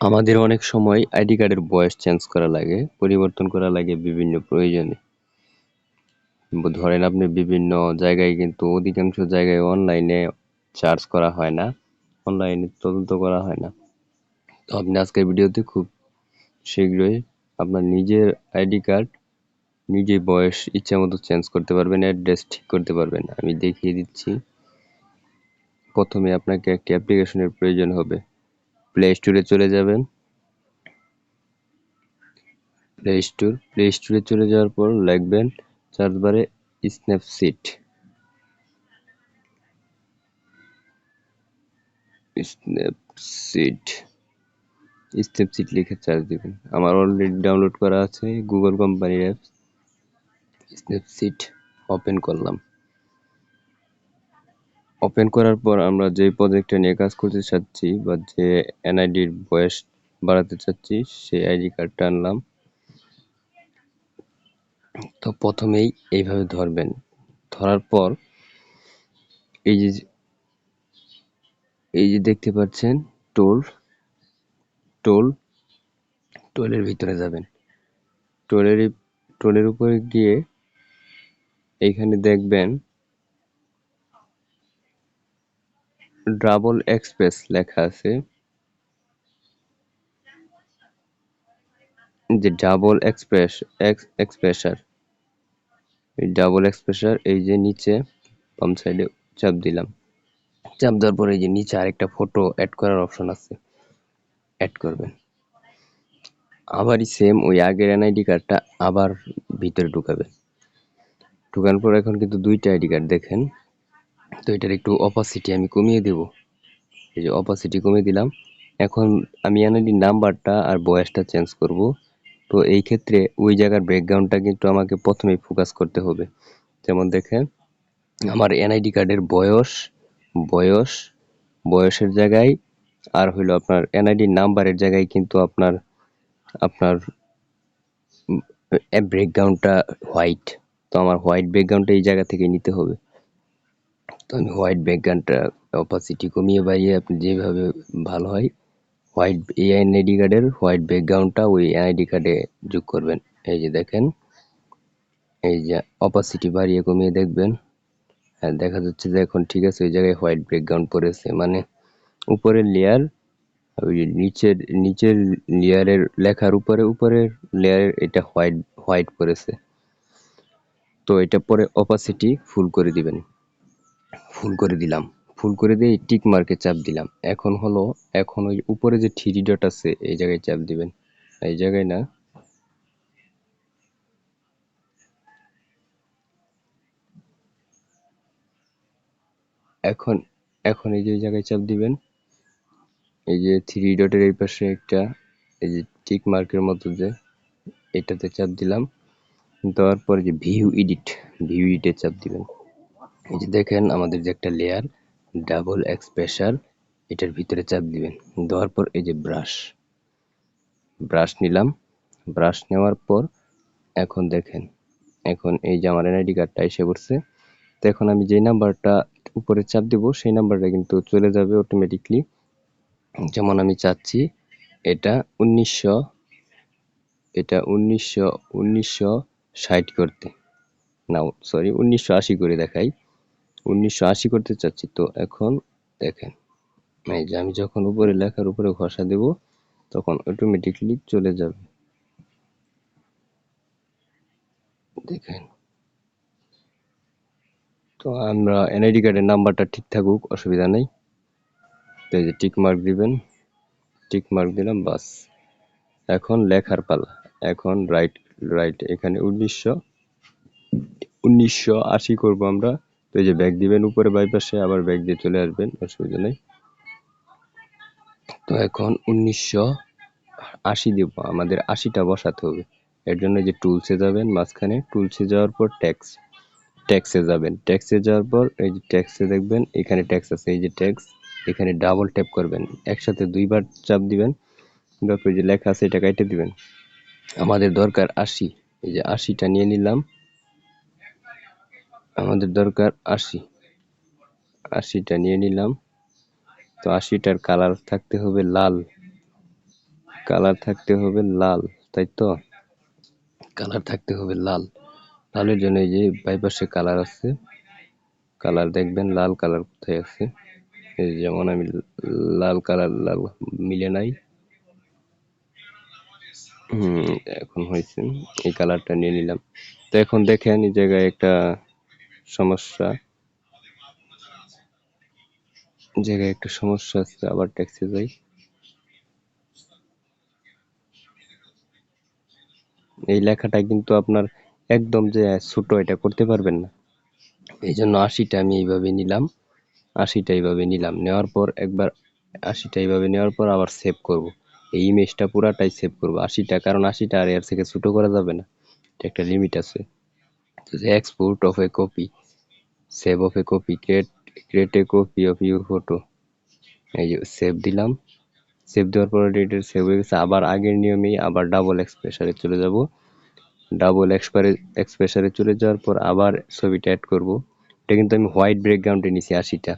আমাদের অনেক সময় আইডি কার্ডের বয়স চেঞ্জ করা লাগে, পরিবর্তন করা লাগে বিভিন্ন প্রয়োজনে। ধরেন আপনি বিভিন্ন জায়গায় কিন্তু অধিকাংশ জায়গায় অনলাইনে চার্জ করা হয় না অনলাইনে তদন্ত করা হয় না। তো আপনি আজকের ভিডিওতে খুব শীঘ্রই আপনার নিজের আইডি কার্ড, নিজে বয়স ইচ্ছা মতো চেঞ্জ করতে পারবেন অ্যাড্রেস ঠিক করতে পারবেন। আমি দেখিয়ে দিচ্ছি। প্রথমে আপনাকে একটি অ্যাপ্লিকেশনের প্রয়োজন হবে। প্লে স্টোরে চলে যাবেন। প্লে স্টোর প্লে স্টোরে চলে যাওয়ার পর লিখবেন সার্চ বারে স্ন্যাপসিট স্ন্যাপসিট স্ন্যাপসিট লিখে চার্জ দিবেন। আমার অলরেডি ডাউনলোড করা আছে গুগল কোম্পানির অ্যাপ স্ন্যাপসিট ওপেন করলাম। ওপেন করার পর আমরা যে প্রজেক্টটা নিয়ে কাজ করতে চাচ্ছি বা যে এনআইডির বয়স বাড়াতে চাচ্ছি, সেই আইডি কার্ডটা আনলাম। তো প্রথমেই এইভাবে ধরবেন। ধরার পর এই যে এই যে দেখতে পাচ্ছেন, টোল টোল, টোলের ভিতরে যাবেন। টোলের টোলের উপরে গিয়ে এইখানে দেখবেন ডাবল এক্সপ্রেস লেখা আছে। যে double express expresser double expresser এই যে নিচে, বাম সাইডে চাপ দিলাম। চাপ দেওয়ার পরে এই যে নিচে আরেকটা ফটো অ্যাড করার অপশন আছে। অ্যাড করবেন। আবারই সেম ওই আগের এনআইডি কার্ডটা আবার ভিতরে ঢুকাবেন। ঢুকানোর পর এখন কিন্তু দুইটা আইডি কার্ড দেখেন। তো এটার একটু অপাসিটি আমি কমিয়ে দেব। এই যে অপাসিটি কমিয়ে দিলাম। এখন আমি এনআইডি নাম্বারটা আর বয়সটা চেঞ্জ করব। তো এই ক্ষেত্রে ওই জায়গার ব্যাকগ্রাউন্ডটা কিন্তু আমাকে প্রথমেই ফোকাস করতে হবে। যেমন দেখেন, আমার এনআইডি কার্ডের বয়স বয়স, বয়সের জায়গায় আর হইল আপনার এনআইডি নাম্বারের জায়গায় কিন্তু আপনার আপনার ব্যাকগ্রাউন্ডটা হোয়াইট তো আমার হোয়াইট ব্যাকগ্রাউন্ডটা এই জায়গা থেকে নিতে হবে। তো আমি হোয়াইট ব্যাকগ্রাউন্ডটা অপাসিটি কমিয়ে বাড়িয়ে আপনি যেভাবে ভালো হয় হোয়াইট এই এনআইডি কার্ডের হোয়াইট ব্যাকগ্রাউন্ডটা ওই এনআইডি কার্ডে যোগ করবেন। এই যে দেখেন, এই যে অপাসিটি বাড়িয়ে কমিয়ে দেখবেন। হ্যাঁ দেখা যাচ্ছে যে এখন ঠিক আছে, ওই জায়গায় হোয়াইট ব্যাকগ্রাউন্ড পড়েছে। মানে উপরের লেয়ার ওই নিচের নিচের লেয়ারের লেখার উপরে, উপরের লেয়ারের এটা হোয়াইট হোয়াইট পড়েছে। তো এটা পরে অপাসিটি ফুল করে দিবেন। ফুল করে দিলাম। ফুল করে দিয়ে টিক মার্কে চাপ দিলাম। এখন হলো, এখন ওই উপরে যে থ্রি ডট আছে, এই জায়গায় চাপ দিবেন। এই জায়গায় না, এখন এখন এই যে জায়গায় চাপ দিবেন। এই যে থ্রি ডটের এই পাশে একটা, এই যে টিক মার্কের মতো যে, এটাতে চাপ দিলাম। দেওয়ার পরে যে ভিউ এডিট ভিউ এডিটে চাপ দিবেন। এই যে দেখেন আমাদের যে একটা লেয়ার ডাবল এক্সপ্রেসার এটার ভিতরে চাপ দিবেন। দেওয়ার পর এই যে ব্রাশ ব্রাশ নিলাম। ব্রাশ নেওয়ার পর এখন দেখেন, এখন এই যে আমার এনআইডি কার্ডটা এসে পড়ছে। তো এখন আমি যেই নাম্বারটা উপরে চাপ দিব, সেই নাম্বারটা কিন্তু চলে যাবে অটোমেটিকলি যেমন আমি চাচ্ছি এটা উনিশশো এটা উনিশশো উনিশশো ষাট করতে। না সরি উনিশশো আশি করে দেখাই। উনিশশো আশি করতে চাচ্ছি। তো এখন দেখেন, এই যে আমি যখন উপরে লেখার উপরে ঘষা দেব, তখন অটোমেটিকলি চলে যাবে। দেখেন। তো আমরা এনআইডি কার্ডের নাম্বারটা ঠিক থাকুক, অসুবিধা নেই। তো এই যে টিক মার্ক দিবেন টিক মার্ক দিলাম, বাস। এখন লেখার পালা। এখন রাইট রাইট এখানে উনিশশো উনিশশো আশি করব আমরা। তো এই যে ব্যাগ দিবেন, উপরে বাইপাসে আবার ব্যাগ দিয়ে চলে আসবেন, অসুবিধা নেই। তো এখন উনিশশো আশি দিব আমাদের আশিটা বসাতে হবে। এর জন্য যে টুলসে যাবেন, মাঝখানে টুলসে যাওয়ার পর ট্যাক্স ট্যাক্সে যাবেন। ট্যাক্সে যাওয়ার পর এই যে ট্যাক্সে দেখবেন, এখানে ট্যাক্স আছে, এই যে ট্যাক্স এখানে ডাবল ট্যাপ করবেন। একসাথে দুইবার চাপ দিবেন, তারপর যে লেখা আছে, এটা কাইটে দিবেন। আমাদের দরকার আশি। এই যে আশিটা নিয়ে নিলাম। আমাদের দরকার আশি। আশিটা নিয়ে নিলাম। তো আশিটার কালার থাকতে হবে লাল। কালার থাকতে হবে লাল, তাই তো? কালার থাকতে হবে লাল। লালের জন্য এই যে বাইপাসে কালার আছে। কালার দেখবেন লাল কালার কোথায় আছে? যেমন আমি লাল কালার লাল মিলে নাই। হুম, এখন হয়েছে। এই কালারটা নিয়ে নিলাম। তো এখন দেখেন এই জায়গায় একটা সমস্যা। জায়গায় একটা সমস্যা আছে, আবার ট্যাক্সে যাই। এই লেখাটা কিন্তু আপনার একদম যে ছোট, এটা করতে পারবেন না। এই জন্য আশিটা আমি এইভাবে নিলাম। আশিটা এইভাবে নিলাম। নেওয়ার পর একবার আশিটা এইভাবে নেওয়ার পর আবার সেভ করব। এই ইমেজটা পুরাটাই সেভ করব। আশিটা, কারণ আশিটা আর এর থেকে ছোট করা যাবে না। এটা একটা লিমিট আছে। Export of a copy save of a copy create create a copy of your photo এই যে সেভ দিলাম সেভ দেওয়ার পরে এটা সেভ হয়ে গেছে। আবার আগের নিয়মেই আবার ডাবল এক্সপ্রেসারে চলে যাব। ডাবল এক্সপারে এক্সপ্রেসারে চলে যাওয়ার পর আবার ছবিটা অ্যাড করব। এটা কিন্তু আমি হোয়াইট ব্যাকগ্রাউন্ডে নিছি আশিটা।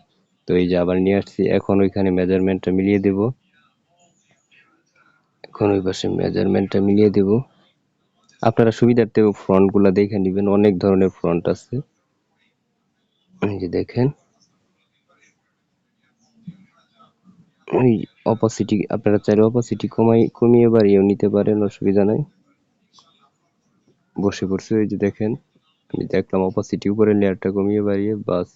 তো এই যে আবার নিয়ে আসছি। এখন ওইখানে মেজারমেন্টটা মিলিয়ে দেব। এখন ওই পাশে মেজারমেন্টটা মিলিয়ে দেব। আপনারা সুবিধার্থে ফ্রন্ট ফ্রন্টগুলো দেখে নেবেন, অনেক ধরনের ফ্রন্ট আছে। যে দেখেন। ওই অপাসিটি আপনারা চাইলে অপাসিটি কমাই, কমিয়ে বাড়িয়েও নিতে পারেন, অসুবিধা নাই। বসে পড়ছে ওই যে দেখেন। আমি দেখলাম অপাসিটি উপরে, লেয়ারটা কমিয়ে বাড়িয়ে, বাস।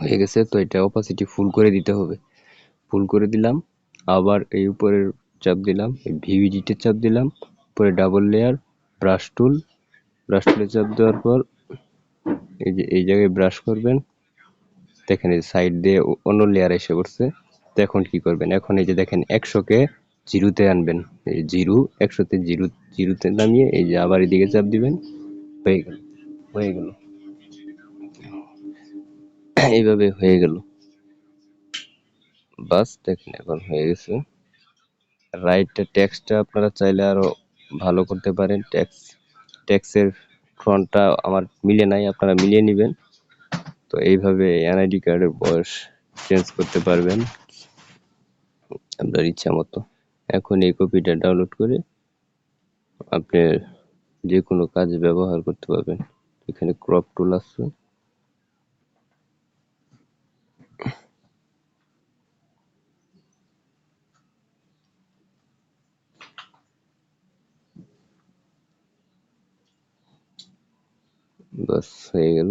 হয়ে গেছে, তো এটা অপাসিটি ফুল করে দিতে হবে। ফুল করে দিলাম, আবার এই উপরের চাপ দিলাম ভিভিডিতে চাপ দিলাম, উপরে double layer brush tool brush টুলে চাপ দেওয়ার পর এই যে, এই জায়গায় ব্রাশ করবেন। দেখেন এই সাইড দিয়ে অন্য লেয়ার এসে পড়ছে। তো এখন কি করবেন? এখন এই যে দেখেন একশোকে জিরোতে আনবেন। এই জিরো একশোতে জিরো জিরোতে নামিয়ে এই যে আবার এদিকে চাপ দিবেন। হয়ে গেল। হয়ে গেল। এইভাবে হয়ে গেল। বাস, দেখেন এখন হয়ে গেছে। রাইটটা ট্যাক্সটা আপনারা চাইলে আরও ভালো করতে পারেন। ট্যাক্স, ট্যাক্সের ফ্রন্টটা আমার মিলে নাই, আপনারা মিলিয়ে নেবেন। তো এইভাবে এনআইডি কার্ডের বয়স চেঞ্জ করতে পারবেন, আপনার ইচ্ছা মতো। এখন এই কপিটা ডাউনলোড করে আপনি যে কোনো কাজে ব্যবহার করতে পারবেন। এখানে ক্রপ টুল আছে। বাস হয়ে গেল